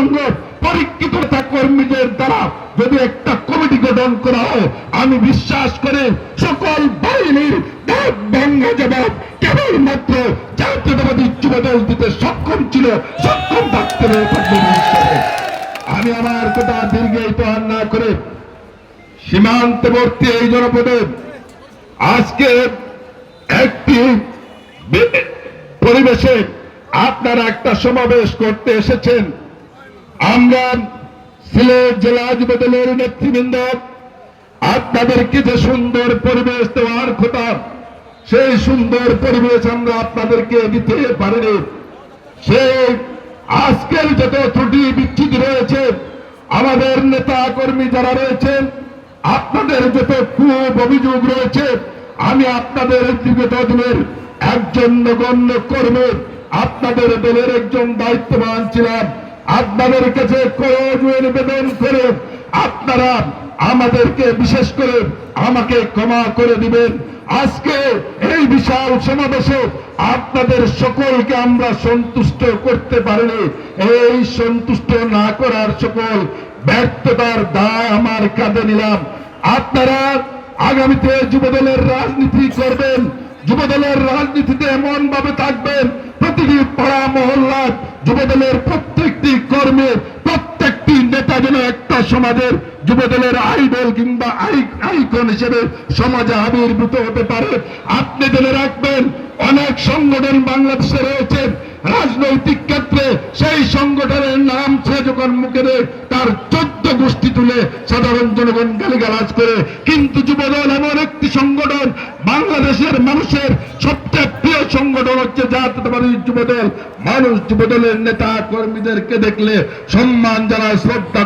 পূর্ণাঙ্গ পরীক্ষিত কর্মীদের দ্বারা যদি একটা কমিটি গঠন করা হয়, আমি বিশ্বাস করে সকল বাহিনীর দাঁত ভাঙ্গা কেবলমাত্র জাতীয়তাবাদী যুবদল দিতে সক্ষম ছিল, সক্ষম থাকতে আমি আমার কথা দীর্ঘায়িত আর না করে সীমান্তবর্তী এই জনপদে আজকে একটি পরিবেশে আপনারা একটা সমাবেশ করতে এসেছেন। আমরা সিলেট জেলা যুবদলের নেতৃবৃন্দ আপনাদেরকে যে সুন্দর পরিবেশ দেওয়ার কথা, সেই সুন্দর পরিবেশ আমরা আপনাদেরকে দিতে পারিনি। সেই আজকের যত ত্রুটি বিচ্ছিন্ন রয়েছে, আমাদের নেতা কর্মী যারা রয়েছেন, আপনাদের যত খুব অভিযোগ রয়েছে, আমি আপনাদের বিগত দিনের একজন নগণ্য কর্মী, আপনাদের দলের একজন দায়িত্ববান ছিলাম। আপনাদের কাছে নিবেদন করে আপনারা আমাদেরকে বিশেষ করে আমাকে ক্ষমা করে দিবেন। আজকে এই বিশাল সমাবেশে আপনাদের সকলকে আমরা সন্তুষ্ট করতে পারিনি। এই সন্তুষ্ট না করার সকল ব্যর্থতার দায় আমার কাঁধে নিলাম। আপনারা আগামীতে যুবদলের রাজনীতি করবেন। যুবদলের রাজনীতিতে এমন ভাবে থাকবেন, প্রতিটি পাড়া মহল্লা যুবদলের প্রত্যেকটি কর্মী প্রত্যেকটি নেতা যেন একটা সমাজের যুবদলের আইডল কিংবা আইকন হিসেবে সমাজে আবির্ভূত হতে পারে। আপনি জেনে রাখবেন, অনেক সংগঠন বাংলাদেশে রয়েছে। রাজনৈতিক ক্ষেত্রে সেই সংগঠনের নাম সে যখন মুখে তার চোদ্দ গোষ্ঠী তুলে সাধারণ জনগণ গালিগালাজ করে। কিন্তু যুবদল এমন একটি সংগঠন, বাংলাদেশের মানুষের প্রিয় সংগঠন হচ্ছে জাতীয়তাবাদী যুবদল। মানুষ যুবদলের নেতা কর্মীদেরকে দেখলে সম্মান জানায় শ্রদ্ধা